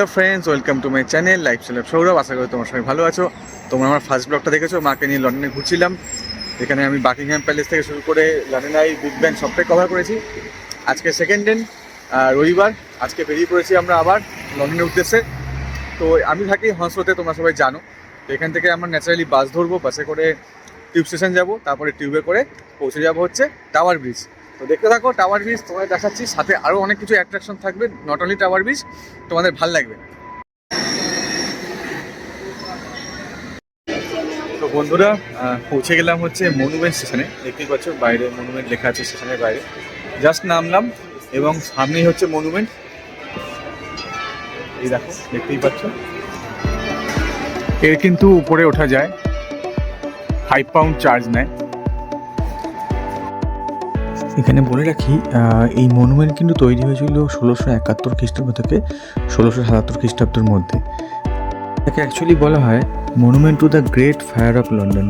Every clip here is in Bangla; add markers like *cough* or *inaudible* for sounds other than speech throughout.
Hello friends welcome to my channel lifestyle Sourav আশা করি তোমার সবাই ভালো আছো। তোমরা আমার ফার্স্ট ব্লগটা দেখেছ? মাকে নিয়ে লন্ডনে ঘুরছিলাম। এখানে আমি বাকিংহ্যাম প্যালেস থেকে শুরু করে লন্ডন আই বিগ ব্যান সবটাই কভার করেছি। আজকে সেকেন্ড দিন রবিবার। আজকে বেরিয়ে পড়েছি আমরা আবার লন্ডনের উদ্দেশ্যে। তো আমি থাকি হংসতে তোমরা সবাই জানো। তো এখান থেকে আমরা ন্যাচারালি বাস ধরবো বাসে করে টিউব স্টেশন যাব, তারপরে টিউবে করে পৌঁছে যাব হচ্ছে টাওয়ার ব্রিজ তো দেখতে থাকো টাওয়ার ব্রিজ তোমাদের দেখাচ্ছি। সাথে আরও অনেক কিছু অ্যাট্রাকশন থাকবে নট অনলি টাওয়ার ব্রিজ তোমাদের ভালো লাগবে। তো বন্ধুরা পৌঁছে গেলাম হচ্ছে মনুমেন্ট স্টেশনে দেখতেই পাচ্ছ, বাইরে মনুমেন্ট লেখা আছে স্টেশনের বাইরে। জাস্ট নামলাম এবং সামনেই হচ্ছে মনুমেন্ট এই দেখো, দেখতেই পাচ্ছ। এর কিন্তু উপরে ওঠা যায়। ফাইভ পাউন্ড চার্জ নেয়। এখানে বলে রাখি এই মনুমেন্ট কিন্তু তৈরি হয়েছিল ষোলোশো একাত্তর খ্রিস্টাব্দ থেকে ষোলোশো সাতাত্তর খ্রিস্টাব্দের মধ্যে। তাকে অ্যাকচুয়ালি বলা হয় monument to the great fire of London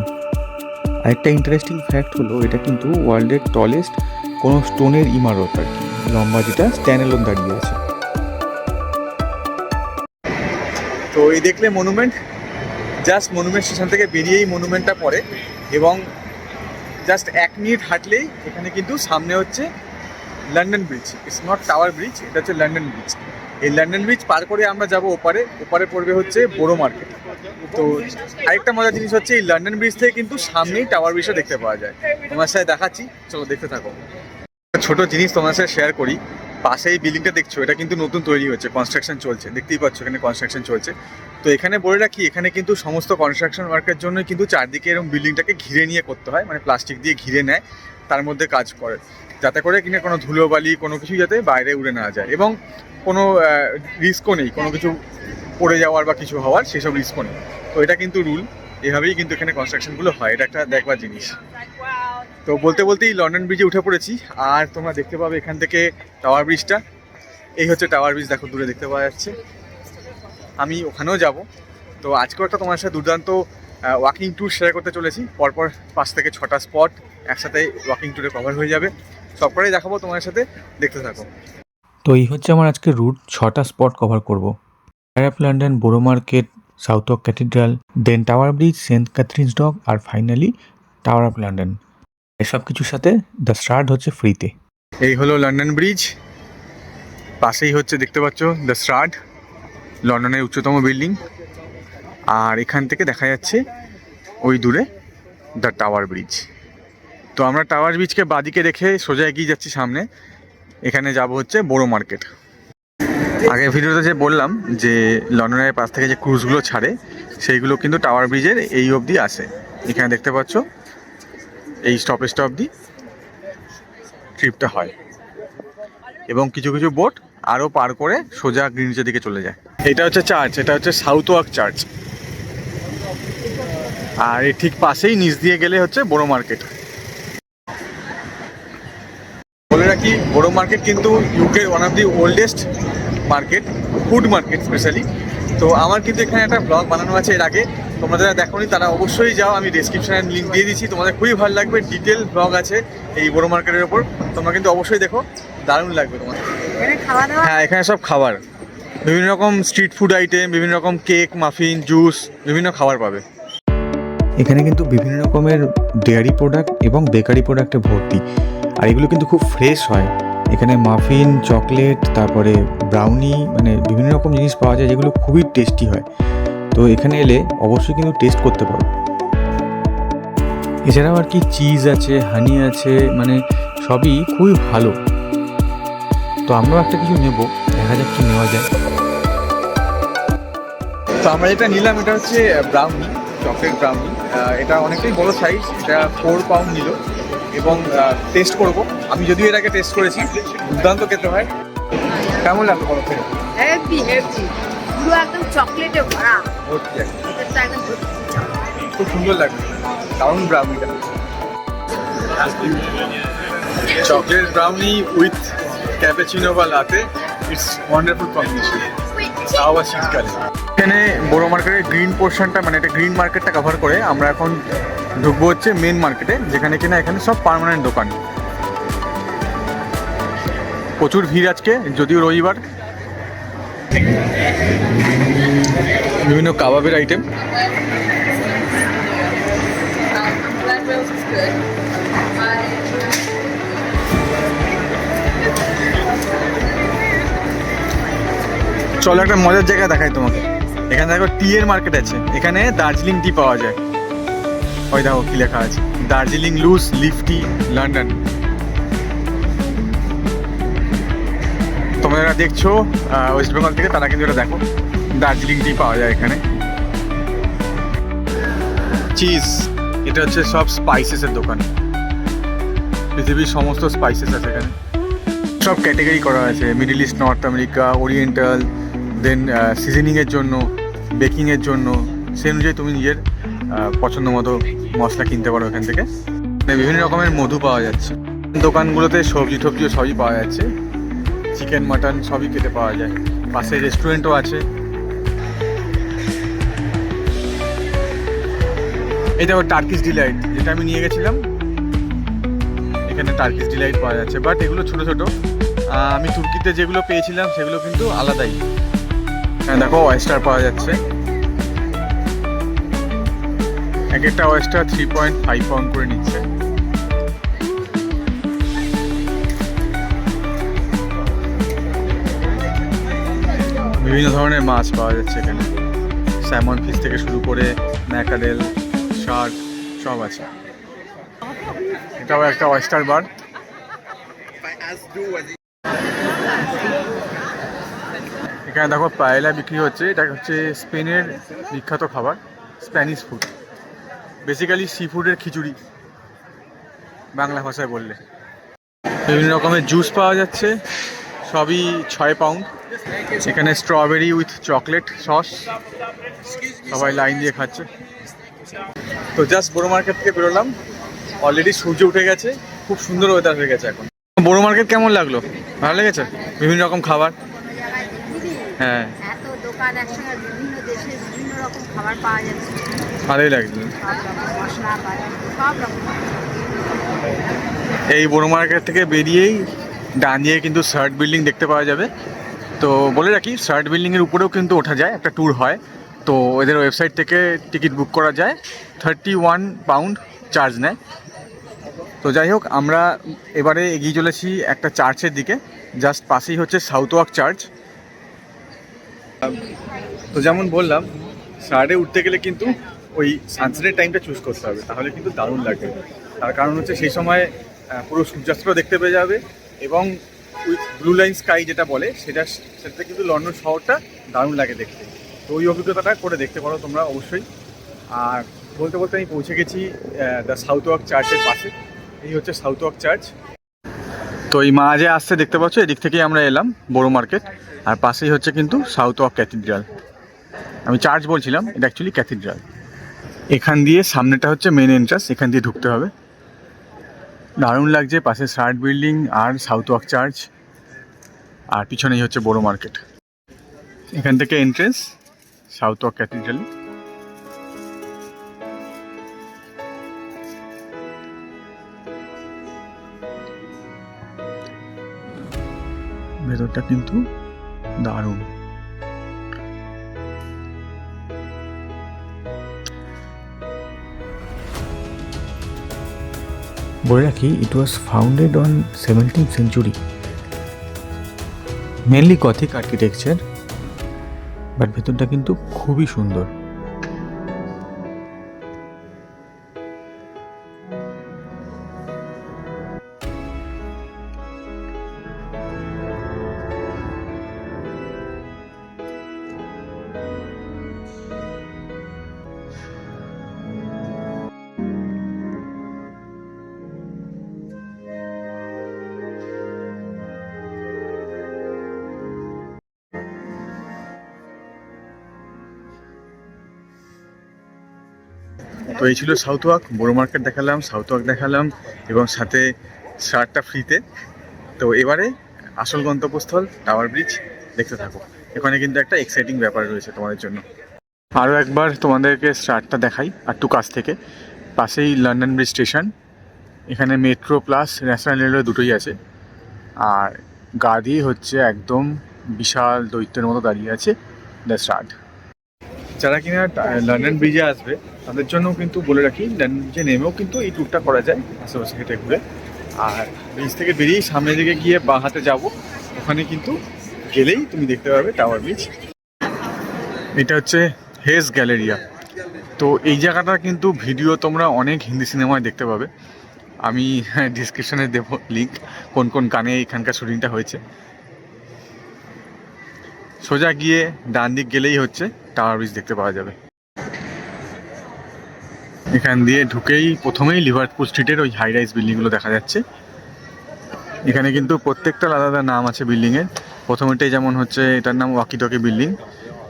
আরেকটা ইন্টারেস্টিং ফ্যাক্ট হলো, এটা কিন্তু ওয়ার্ল্ডের টলেস্ট কোনো স্টোনের ইমারত আর কি, লম্বা যেটা স্ট্যান্ডেলোন দাঁড়িয়ে আছে। তো এই দেখলে মনুমেন্ট জাস্ট মনুমেন্ট স্টেশন থেকে বেরিয়েই মনুমেন্টটা পড়ে এবং জাস্ট এক মিনিট হাঁটলেই এখানে কিন্তু সামনে হচ্ছে London Bridge. It's not Tower Bridge এটা হচ্ছে লন্ডন ব্রিজ। এই লন্ডন ব্রিজ পার করে আমরা যাব ওপারে ওপারে পড়বে হচ্ছে বড় মার্কেট তো আরেকটা মজার জিনিস হচ্ছে, এই লন্ডন ব্রিজ থেকে কিন্তু সামনেই টাওয়ার ব্রিজটা দেখতে পাওয়া যায়। তোমার সাথে দেখাচ্ছি, চলো দেখতে থাকো। ছোট জিনিস তোমার সাথে শেয়ার করি। পাশে এই বিল্ডিংটা দেখছ, এটা কিন্তু নতুন তৈরি হচ্ছে কনস্ট্রাকশন চলছে। দেখতেই পাচ্ছ এখানে কনস্ট্রাকশন চলছে। তো এখানে বলে রাখি, এখানে কিন্তু সমস্ত কনস্ট্রাকশন ওয়ার্কের জন্য কিন্তু চারদিকে এরকম বিল্ডিংটাকে ঘিরে নিয়ে করতে হয় মানে প্লাস্টিক দিয়ে ঘিরে নেয়, তার মধ্যে কাজ করে। যাতে করে কিনা কোনো ধুলোবালি, কোনো কিছু যাতে বাইরে উড়ে না যায় এবং কোনো রিস্কও নেই, কোনো কিছু পড়ে যাওয়ার বা কিছু হওয়ার সেসব রিস্কও নেই। তো এটা কিন্তু রুল এভাবেই কিন্তু এখানে কনস্ট্রাকশনগুলো হয়, এটা একটা দেখবার জিনিস। তো বলতে বলতেই লন্ডন ব্রিজে উঠে পড়েছি, আর তোমরা দেখতে পাবে এখান থেকে টাওয়ার ব্রিজটা এই হচ্ছে টাওয়ার ব্রিজ দেখো দূরে দেখতে পাওয়া যাচ্ছে। আমি ওখানেও যাব। তো আজকেও একটা তোমার সাথে দুর্দান্ত ওয়াকিং ট্যুর শেয়ার করতে চলেছি। পরপর পাঁচ থেকে ছটা স্পট একসাথে ওয়াকিং ট্যুরে কভার হয়ে যাবে। সবকটাই দেখাবো তোমার সাথে। দেখতে থাকো। তো এই হচ্ছে আমার আজকে রুট ছটা স্পট কভার করব। Fire of London Borough Market south of cathedral then Tower Bridge Saint Katharine's Dock R finally tower of London এসব কিছুর সাথে দ্য স্টার্ট হচ্ছে ফ্রিতে এই হলো লন্ডন ব্রিজ পাশেই হচ্ছে দেখতে পাচ্ছ দ্য স্ট্রাড লন্ডনের উচ্চতম বিল্ডিং। আর এখান থেকে দেখা যাচ্ছে ওই দূরে দ্য টাওয়ার ব্রিজ। তো আমরা টাওয়ার ব্রিজকে বাদিকে রেখে সোজা এগিয়ে যাচ্ছি সামনে। এখানে যাব হচ্ছে বড় মার্কেট। আগে ভিডিওতে যে বললাম যে লন্ডনের পাশ থেকে যে ক্রুজগুলো ছাড়ে, সেইগুলো কিন্তু টাওয়ার ব্রিজের এই অবধি আসে। এখানে দেখতে পাচ্ছ, এই স্টপেজটা অবধি ট্রিপটা হয়। এবং কিছু কিছু বোট আরও পার করে সোজা গ্রিনচের দিকে চলে যায়। এটা হচ্ছে চার্চ, এটা হচ্ছে সাউথ ওয়ার্ক চার্চ। আর এর ঠিক পাশেই নিচ দিয়ে গেলে হচ্ছে বড় মার্কেট। বলে রাখি, বড় মার্কেট কিন্তু ইউকের one of the oldest market food market specially তো আমার কিন্তু এখানে একটা ব্লগ বানানো আছে এর আগে। তোমরা যারা দেখোনি তারা অবশ্যই যাও, আমি ডেসক্রিপশনে লিঙ্ক দিয়ে দিচ্ছি। তোমাদের খুবই ভালো লাগবে ডিটেল ব্লগ আছে এই বড় মার্কেটের ওপর। তোমরা কিন্তু অবশ্যই দেখো, দারুণ লাগবে তোমাদের। হ্যাঁ এখানে সব খাবার। বিভিন্ন রকম স্ট্রিট ফুড আইটেম বিভিন্ন রকম কেক মাফিন জুস বিভিন্ন খাবার পাবে। এখানে কিন্তু বিভিন্ন রকমের ডেয়ারি প্রোডাক্ট এবং বেকারি প্রোডাক্টে ভর্তি। আর এগুলো কিন্তু খুব ফ্রেশ হয়। এখানে মাফিন চকলেট তারপরে ব্রাউনি মানে বিভিন্ন রকম জিনিস পাওয়া যায় যেগুলো খুবই টেস্টি হয়। তো এখানে এলে অবশ্যই কিন্তু টেস্ট করতে পারো। এছাড়াও আর কি চিজ আছে হানি আছে মানে সবই খুবই ভালো। তো আমরাও একটা কিছু নেব দেখা যাক কি নেওয়া যায়। তো আমরা যেটা নিলাম এটা হচ্ছে ব্রাউনি চকলেট ব্রাউনি এটা অনেকটাই বড় সাইজ এটা ফোর পাউন্ড নিল। এবং টেস্ট করব। আমি যদিও এর আগে টেস্ট করেছি দুর্দান্ত খেতে হয়। কেমন লাগল বলো থেকে হেভি হেভি পুরো একদম চকলেটে ভরা। ভর্তি একদম। খুব সুন্দর লাগবে দারুণ ব্রাউনিটা চকলেট ব্রাউনি উইথ ক্যাপেচিনো বা লাতে ইটস ওয়ান্ডারফুল কম্বিনেশন আবার শীতকালে এখানে বড় মার্কেটের গ্রিন পোর্শনটা মানে এটা গ্রিন মার্কেটটা কভার করে আমরা এখন ঢুকবো হচ্ছে মেন মার্কেটে যেখানে কিনা এখানে সব পারমানেন্ট দোকান। প্রচুর ভিড় আজকে, যদিও রবিবার। বিভিন্ন কাবাবের আইটেম চলো একটা মজার জায়গা দেখাই তোমাকে। এখানে দেখো টি এর মার্কেট আছে। এখানে দার্জিলিং টি পাওয়া যায়। ওই দেখো কি লেখা আছে। Darjeeling loose, leaf tea, London. তোমরা দেখছ ওয়েস্ট বেঙ্গল থেকে, তারা কিন্তু এটা দেখো। দার্জিলিং টি পাওয়া যায় এখানে। চিজ, এটা হচ্ছে সব স্পাইসেসের দোকান। পৃথিবীর সমস্ত স্পাইসেস আছে এখানে। সব ক্যাটেগরি করা আছে। Middle East North America oriental then সিজনিংয়ের জন্য বেকিংয়ের জন্য, সেই অনুযায়ী তুমি নিজের পছন্দ মতো মশলা কিনতে পারো এখান থেকে। মানে বিভিন্ন রকমের মধু পাওয়া যাচ্ছে। দোকানগুলোতে সবজি টবজিও সবই পাওয়া যাচ্ছে। চিকেন মাটন সবই খেতে পাওয়া যায়। পাশে রেস্টুরেন্টও আছে। এই দেখো টার্কিশ ডিলাইট যেটা আমি নিয়ে গেছিলাম। এখানে টার্কিশ ডিলাইট পাওয়া যাচ্ছে। বাট এগুলো ছোট ছোট। আমি তুর্কিতে যেগুলো পেয়েছিলাম, সেগুলো কিন্তু আলাদাই। দেখো ওয়েস্টার পাওয়া যাচ্ছে। এক একটা oyster three point five pound করে নিচ্ছে। বিভিন্ন ধরনের মাছ পাওয়া যাচ্ছে এখানে। স্যামন ফিশ থেকে শুরু করে ম্যাকারেল শার্ক সব আছে। এটাও একটা ওয়েস্টার বার এখানে দেখো পায়েলা বিক্রি হচ্ছে। এটা হচ্ছে স্পেনের বিখ্যাত খাবার, স্প্যানিশ ফুড। বেসিক্যালি সি ফুডের খিচুড়ি, বাংলা ভাষায় বললে। বিভিন্ন রকমের জুস পাওয়া যাচ্ছে, সবই ছয় পাউন্ড এখানে স্ট্রবেরি উইথ চকলেট সস সবাই লাইন দিয়ে খাচ্ছে। তো জাস্ট বড় মার্কেট থেকে বেরোলাম। অলরেডি সূর্য উঠে গেছে, খুব সুন্দর ওয়েদার হয়ে গেছে এখন। বড় মার্কেট কেমন লাগল? ভালো লেগেছে? বিভিন্ন রকম খাবার। হ্যাঁ। এত দোকান একসঙ্গে বিভিন্ন দেশের বিভিন্ন রকম খাবার পাওয়া যাচ্ছে। ভালোই সব রকম মশলা বাজার সব রকম এই বড় মার্কেট থেকে বেরিয়েই ডান দিয়ে কিন্তু শার্ট বিল্ডিং দেখতে পাওয়া যাবে। তো বলে রাখি শার্ট বিল্ডিংয়ের উপরেও কিন্তু ওঠা যায় একটা ট্যুর হয়। তো এদের ওয়েবসাইট থেকে টিকিট বুক করা যায়। থার্টি ওয়ান পাউন্ড চার্জ নেয়। তো যাই হোক আমরা এবারে এগিয়ে চলেছি একটা চার্চের দিকে। জাস্ট পাশেই হচ্ছে সাউথ ওয়াক চার্চ তো যেমন বললাম শার্টে উঠতে গেলে কিন্তু ওই সানসেটের টাইমটা চুজ করতে হবে, তাহলে কিন্তু দারুণ লাগবে তার কারণ হচ্ছে সেই সময় পুরো সূর্যাস্ত দেখতে পেয়ে যাবে এবং উইথ ব্লু লাইন স্কাই যেটা বলে, সেটা, সেটাতে কিন্তু লন্ডন শহরটা দারুণ লাগে দেখতে। তো ওই অভিজ্ঞতাটা করে দেখতে পারো তোমরা অবশ্যই। আর বলতে বলতে আমি পৌঁছে গেছি দ্য সাউথ ওয়াক চার্চের পাশে। এই হচ্ছে সাউথ ওয়াক চার্চ তো এই মাঝে আসতে দেখতে পাচ্ছ? এদিক থেকেই আমরা এলাম, বড় মার্কেট। আর পাশেই হচ্ছে কিন্তু সাউথ অফ ক্যাথিড্রাল আমি চার্চ বলছিলাম, এটা অ্যাকচুয়ালি ক্যাথিড্রাল এখান দিয়ে সামনেটা হচ্ছে মেন এন্ট্রান্স এখান দিয়ে ঢুকতে হবে। দারুণ লাগছে, পাশে শার্ট বিল্ডিং আর সাউথ ওয়াক চার্চ আর পিছনেই হচ্ছে বড় মার্কেট। এখান থেকে এন্ট্রেন্স সাউথ ওয়াক ক্যাথিড্রাল ভেতরটা কিন্তু দারুণ। বলে রাখি it was founded on seventeen century mainly gothic architecture but ভেতরটা কিন্তু খুবই সুন্দর। তো এই ছিল সাউথ ওয়াক, বড় মার্কেট দেখালাম, সাউথ ওয়াক দেখালাম, এবং সাথে শার্টটা ফ্রিতে। তো এবারে আসল গন্তব্যস্থল টাওয়ার ব্রিজ, দেখতে থাকো। এখানে কিন্তু একটা এক্সাইটিং ব্যাপার রয়েছে তোমাদের জন্য। আরও একবার তোমাদেরকে শার্টটা দেখাই, একটু কাছ থেকে। পাশেই লন্ডন ব্রিজ স্টেশন এখানে মেট্রো প্লাস ন্যাশনাল রেলওয়ে দুটোই আছে। আর গা দিয়ে হচ্ছে একদম বিশাল দৈত্যের মতো দাঁড়িয়ে আছে দ্য স্টার্ট যারা কিনা লন্ডন ব্রিজে আসবে, তাদের জন্য কিন্তু বলে রাখি লন্ডন ব্রিজে নেমেও কিন্তু এই ট্যুরটা করা যায়, আশেপাশে হেঁটে ঘুরে। আর ব্রিজ থেকে বেরিয়েই সামনের দিকে গিয়ে বাঁ হাতে যাব, ওখানে কিন্তু গেলেই তুমি দেখতে পাবে টাওয়ার ব্রিজ এটা হচ্ছে হেজ গ্যালেরিয়া তো এই জায়গাটা কিন্তু ভিডিও তোমরা অনেক হিন্দি সিনেমায় দেখতে পাবে। আমি *laughs* ডিসক্রিপশনে দেবো লিঙ্ক কোন কোন গানে এখানকার শুটিংটা হয়েছে। সোজা গিয়ে ডান দিক গেলেই হচ্ছে টাওয়ার ব্রিজ দেখতে পাওয়া যাবে। এখান দিয়ে ঢুকেই প্রথমেই লিভারপুল স্ট্রিটের ওই হাই রাইজ বিল্ডিংগুলো দেখা যাচ্ছে। এখানে কিন্তু প্রত্যেকটা আলাদা আলাদা নাম আছে বিল্ডিংয়ের প্রথমেটাই যেমন হচ্ছে এটার নাম ওয়াকিটকি বিল্ডিং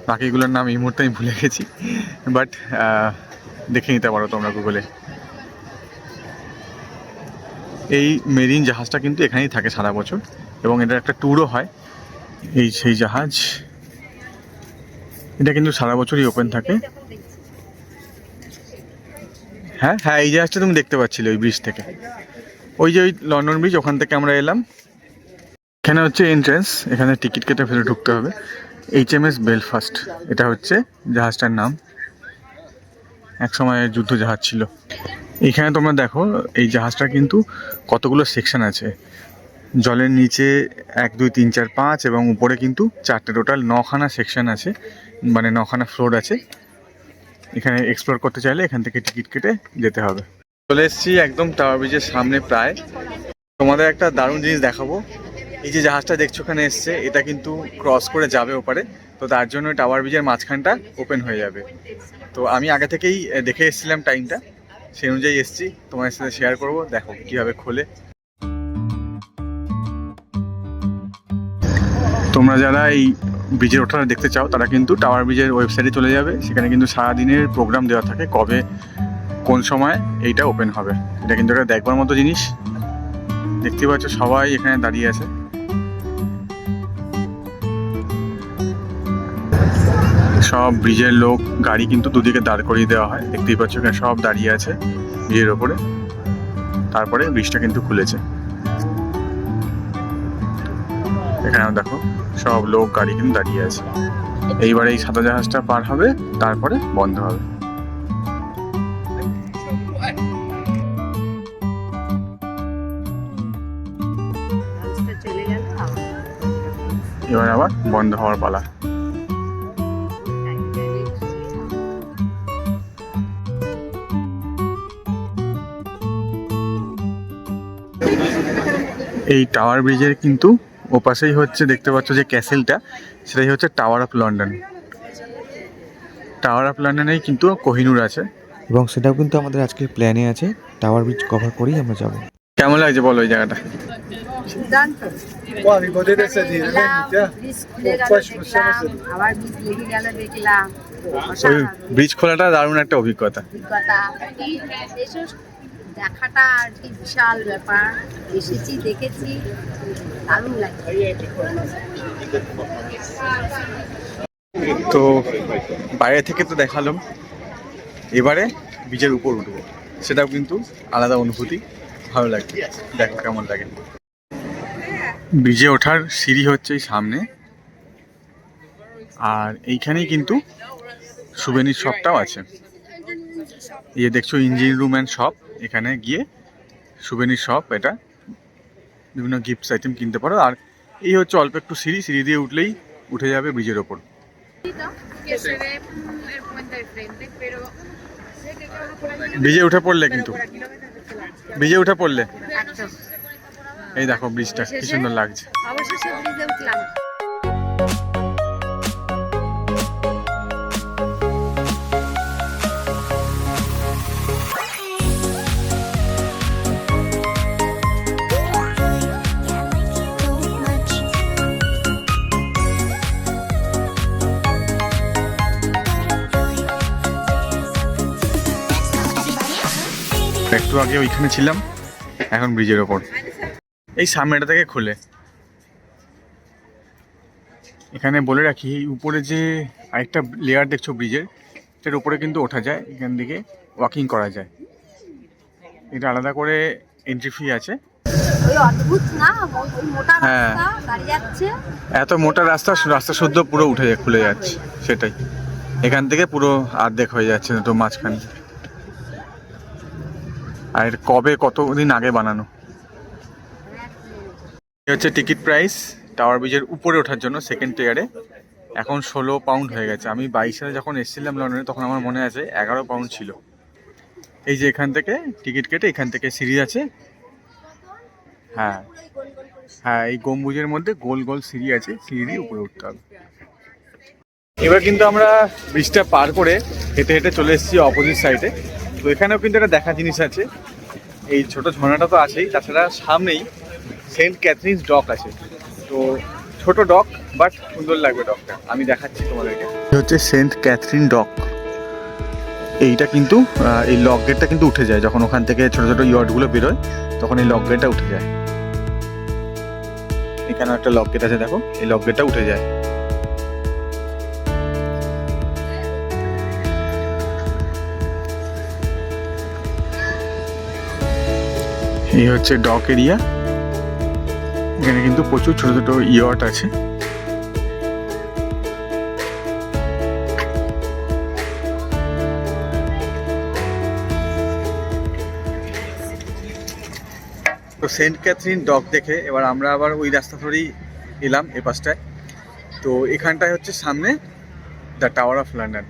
বাকিগুলোর নাম এই মুহূর্তে আমি ভুলে গেছি। বাট দেখে নিতে পারো তোমরা গুগলে এই মেরিন জাহাজটা কিন্তু এখানেই থাকে সারা বছর। এবং এটার একটা ট্যুরও হয়। এই সেই জাহাজ। এটা কিন্তু সারা বছরই ওপেন থাকে। হ্যাঁ হ্যাঁ এই জাহাজটা তুমি দেখতে পাচ্ছিলে ওই ব্রিজ থেকে। ওই যে ওই লন্ডন ব্রিজ ওখান থেকে আমরা এলাম। এখানে হচ্ছে এন্ট্রেন্স এখানে টিকিট কেটে ফেলে ঢুকতে হবে। এইচ এম এস বেলফাস্ট এটা হচ্ছে জাহাজটার নাম। এক সময় যুদ্ধ জাহাজ ছিল। এখানে তোমরা দেখো, এই জাহাজটা কিন্তু কতগুলো সেকশন আছে। জলের নিচে এক, দুই, তিন, চার, পাঁচ এবং উপরে কিন্তু চারটে টোটাল নখানা সেকশন আছে মানে নখানা ফ্লোর আছে। এখানে এক্সপ্লোর করতে চাইলে এখান থেকে টিকিট কেটে যেতে হবে। চলে এসেছি একদম টাওয়ার ব্রিজের সামনে প্রায়। তোমাদের একটা দারুণ জিনিস দেখাবো। এই যে জাহাজটা দেখছ ওখানে এসছে, এটা কিন্তু ক্রস করে যাবে ওপারে। তো তার জন্য টাওয়ার ব্রিজের মাঝখানটা ওপেন হয়ে যাবে। তো আমি আগে থেকেই দেখে এসেছিলাম টাইমটা সেই অনুযায়ী এসেছি। তোমার সাথে শেয়ার করব, দেখো কীভাবে খোলে। তোমরা যারা এই ব্রিজের ওঠাটা দেখতে চাও, তারা কিন্তু টাওয়ার ব্রিজের ওয়েবসাইটে চলে যাবে। সেখানে কিন্তু সারাদিনের প্রোগ্রাম দেওয়া থাকে, কবে কোন সময় এইটা ওপেন হবে। এটা কিন্তু একটা দেখবার মতো জিনিস। দেখতে পাচ্ছ সবাই এখানে দাঁড়িয়ে আছে। সব ব্রিজের লোক, গাড়ি কিন্তু দুদিকে দাঁড় করিয়ে দেওয়া হয়। দেখতেই পাচ্ছ এখানে সব দাঁড়িয়ে আছে ব্রিজের ওপরে। তারপরে ব্রিজটা কিন্তু খুলেছে। এখানেও দেখো। সব লোক গাড়ি কিন্তু দাঁড়িয়ে আছে। এইবার এই সাদা জাহাজটা পার হবে তারপরে বন্ধ হবে। এবার আবার বন্ধ হওয়ার পালা। এই টাওয়ার ব্রিজের কিন্তু ওপাশেই হচ্ছে দেখতে পাচ্ছ যে ক্যাসেলটা সেটাই হচ্ছে tower of London tower of লন্ডনেই কিন্তু কোহিনুর আছে। এবং সেটাও কিন্তু আমাদের আজকের প্ল্যানে আছে টাওয়ার ব্রিজ কভার করেই আমরা যাব। কেমন লাগছে বলো ওই জায়গাটা? ওই ব্রিজ খোলাটা দারুণ একটা অভিজ্ঞতা। অভিজ্ঞতা। দেখাটা আর কি বিশাল ব্যাপার। এসেছি দেখেছি। তো বাইরে থেকে তো দেখালাম। এবারে ব্রিজের উপর উঠবো। সেটাও কিন্তু আলাদা অনুভূতি। ভালো লাগে দেখো কেমন লাগে। ব্রিজে ওঠার সিঁড়ি হচ্ছে এই সামনে। আর এইখানেই কিন্তু সুবেনির শপটাও আছে। এই দেখছ ইঞ্জিন রুম অ্যান্ড শপ এখানে গিয়ে সুবেনির শপ এটা বিভিন্ন গিফটস আইটেম কিনতে পারো। আর এই হচ্ছে অল্প একটু সিঁড়ি সিঁড়ি দিয়ে উঠলেই উঠে যাবে ব্রিজের ওপর। ব্রিজে উঠে পড়লে কিন্তু। ব্রিজে উঠে পড়লে। এই দেখো ব্রিজটা, কি সুন্দর লাগছে। একটু আগে ওইখানে ছিলাম এখন ব্রিজের ওপর। এই সামনেটা থেকে খুলে। এখানে বলে রাখি এই উপরে যে আরেকটা লেয়ার দেখছ ব্রিজের এটার উপরে কিন্তু ওঠা যায় এখান থেকে ওয়াকিং করা যায়। এটা আলাদা করে এন্ট্রি ফি আছে। হ্যাঁ। এত মোটা রাস্তা রাস্তা শুদ্ধ পুরো উঠে যায় খুলে যাচ্ছে সেটাই। এখান থেকে পুরো অর্ধেক হয়ে যাচ্ছে তো মাঝখানে। আর কবে, কতদিন আগে বানানো? হচ্ছে টিকিট প্রাইস, টাওয়ার ব্রিজের উপরে ওঠার জন্য সেকেন্ড টিয়ারে এখন ষোলো পাউন্ড হয়ে গেছে। আমি বাইশ সালে যখন এসেছিলাম লন্ডনে, তখন আমার মনে আছে এগারো পাউন্ড ছিল। এই যে এখান থেকে টিকিট কেটে, এখান থেকে সিঁড়ি আছে। হ্যাঁ। হ্যাঁ এই গম্বুজের মধ্যে গোল গোল সিঁড়ি আছে, সিঁড়ি দিয়ে উপরে উঠতে হবে। এবার কিন্তু আমরা ব্রিজটা পার করে হেঁটে হেঁটে চলে এসেছি অপোজিট সাইডে তো এখানেও কিন্তু একটা দেখা জিনিস আছে। এই ছোট ঝর্ণাটা তো আছেই, তাছাড়া সামনেই সেন্ট ক্যাথরিনস ডক আছে। তো ছোট ডক, বাট সুন্দর লাগবে ডকটা। আমি দেখাচ্ছি তোমাদেরকে। হচ্ছে সেন্ট ক্যাথরিন ডক। এইটা কিন্তু এই লক গেটটা কিন্তু উঠে যায়। যখন ওখান থেকে ছোট ছোট ইয়র্ডগুলো বেরোয়, তখন এই লক গেটটা উঠে যায়। এখানে একটা লক গেট আছে, দেখো। এই লক গেটটা উঠে যায়। এই হচ্ছে ডক এরিয়া এখানে কিন্তু প্রচুর ছোট ছোট ইয়ট আছে। তো সেন্ট ক্যাথরিন ডক দেখে এবার আমরা আবার ওই রাস্তা ধরেই এলাম এ পাশটায়। তো এখানটায় হচ্ছে সামনে দ্য টাওয়ার অফ লন্ডন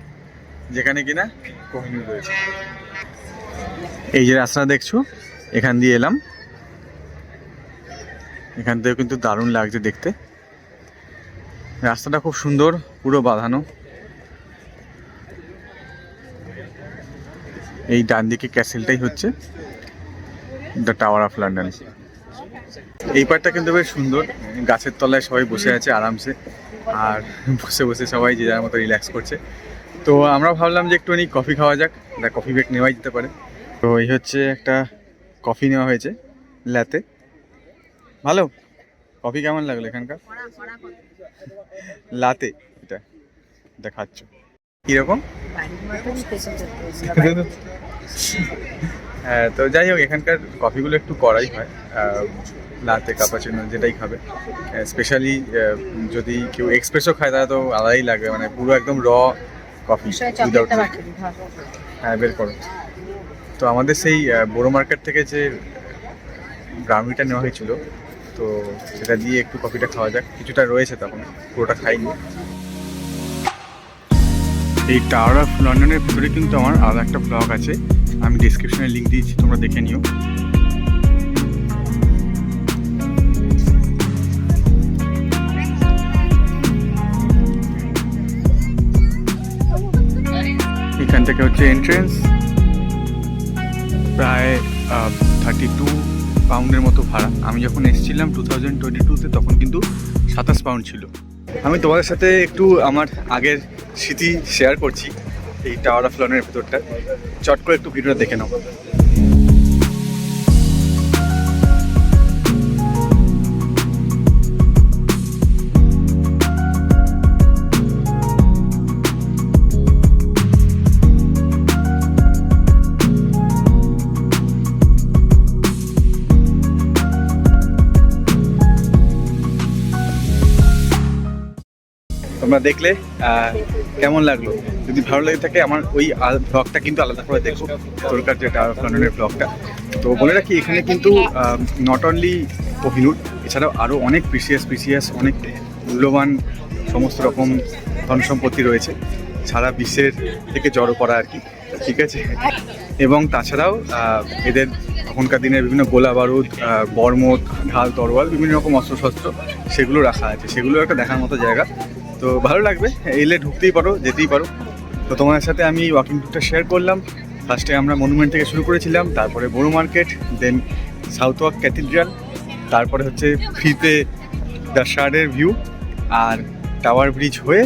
যেখানে কিনা কোহিনুর রয়েছে। এই যে রাস্তা দেখছ এখান দিয়ে এলাম। এখান থেকে কিন্তু দারুণ লাগছে দেখতে। রাস্তাটা খুব সুন্দর, পুরো বাঁধানো। এই ডান দিকে ক্যাসেলটাই হচ্ছে, দ্য টাওয়ার অফ লন্ডন। এই পার্টটা কিন্তু বেশ সুন্দর, গাছের তলায় সবাই বসে আছে আরামসে, আর বসে বসে সবাই যে যার মতো রিল্যাক্স করছে। তো আমরা ভাবলাম যে একটুখানি কফি খাওয়া যাক কফি ব্রেক নেওয়াই যেতে পারে। তো এই হচ্ছে একটা কফি নেওয়া হয়েছে ল্যাতে। ভালো? কফি কেমন লাগল এখানকার? লাতে এটা এটা খাচ্ছ কীরকম? হ্যাঁ তো যাই হোক এখানকার কফিগুলো একটু করাই হয়। লাতে কাপাচিনো যেটাই খাবে। স্পেশালি যদি কেউ এক্সপ্রেসও খায় তাহলে তো আলাদাই লাগবে। মানে পুরো একদম র কফি উইদাউট হ্যাঁ বের করো। তো আমাদের সেই বড় মার্কেট থেকে যে ব্রাউনিটা নেওয়া হয়েছিল, তো সেটা দিয়ে একটু কফিটা খাওয়া যাক। কিছুটা রয়েছে তখন, পুরোটা খাইনি। এই টাওয়ার অফ লন্ডনের ভিতরে কিন্তু আমার আলাদা একটা ব্লগ আছে। আমি ডিসক্রিপশনে লিঙ্ক দিয়েছি, তোমরা দেখে নিও। এখান থেকে হচ্ছে এন্ট্রেন্স প্রায় থার্টি টু পাউন্ডের মতো ভাড়া। আমি যখন এসেছিলাম টু থাউজেন্ড টোয়েন্টি টুতে তখন কিন্তু সাতাশ পাউন্ড ছিল। আমি তোমাদের সাথে একটু আমার আগের স্মৃতি শেয়ার করছি এই টাওয়ার অফ লনের ভেতরটা চট করে একটু ভিডিওটা দেখে নাও। তোমরা দেখলে কেমন লাগল? যদি ভালো লেগে থাকে আমার ওই ব্লগটা কিন্তু আলাদা করে দেখো কলকাতার যে টাওয়ার ব্লগটা তো বলে রাখি এখানে কিন্তু নট অনলি কোহিনুর এছাড়াও আরও অনেক প্রিসিয়াস প্রিসিয়াস অনেক মূল্যবান সমস্ত রকম ধন সম্পত্তি রয়েছে সারা বিশ্বের থেকে জড়ো করা আর কি ঠিক আছে? এবং তাছাড়াও এদের তখনকার দিনের বিভিন্ন গোলা বারুদ আহ, বর্মত ঢাল তরোয়াল বিভিন্ন রকম অস্ত্রশস্ত্র সেগুলো রাখা আছে। সেগুলো একটা দেখার মতো জায়গা। তো ভালো লাগবে। এলে ঢুকতেই পারো, যেতেই পারো। তো তোমার সাথে আমি ওয়াকিং ট্যুরটা শেয়ার করলাম। ফার্স্টে আমরা মনুমেন্ট থেকে শুরু করেছিলাম, তারপরে borough market then Southwark cathedral তারপরে হচ্ছে ফ্রিতে দ্য শার্ডের ভিউ আর টাওয়ার ব্রিজ হয়ে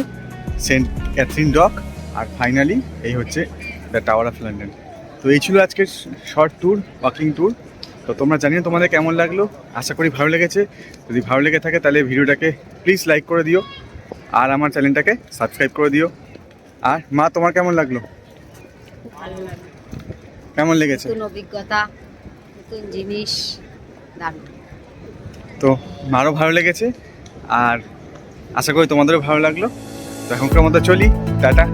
সেন্ট ক্যাথরিন ডক আর ফাইনালি এই হচ্ছে দ্য টাওয়ার অফ লন্ডন তো এই ছিল আজকের শর্ট ট্যুর ওয়াকিং ট্যুর তো তোমরা জানিও তোমাদের কেমন লাগল। আশা করি ভালো লেগেছে। যদি ভালো লেগে থাকে তাহলে ভিডিওটাকে প্লিজ লাইক করে দিও। আর আমার চ্যানেলটাকে সাবস্ক্রাইব করে দিও। আর মা তোমার কেমন লাগল? কেমন লেগেছে? নতুন অভিজ্ঞতা নতুন জিনিস দারুণ। তো মারও ভালো লেগেছে আর আশা করি তোমাদেরও ভালো লাগল। তো এখনকার মতো চলি টাটা।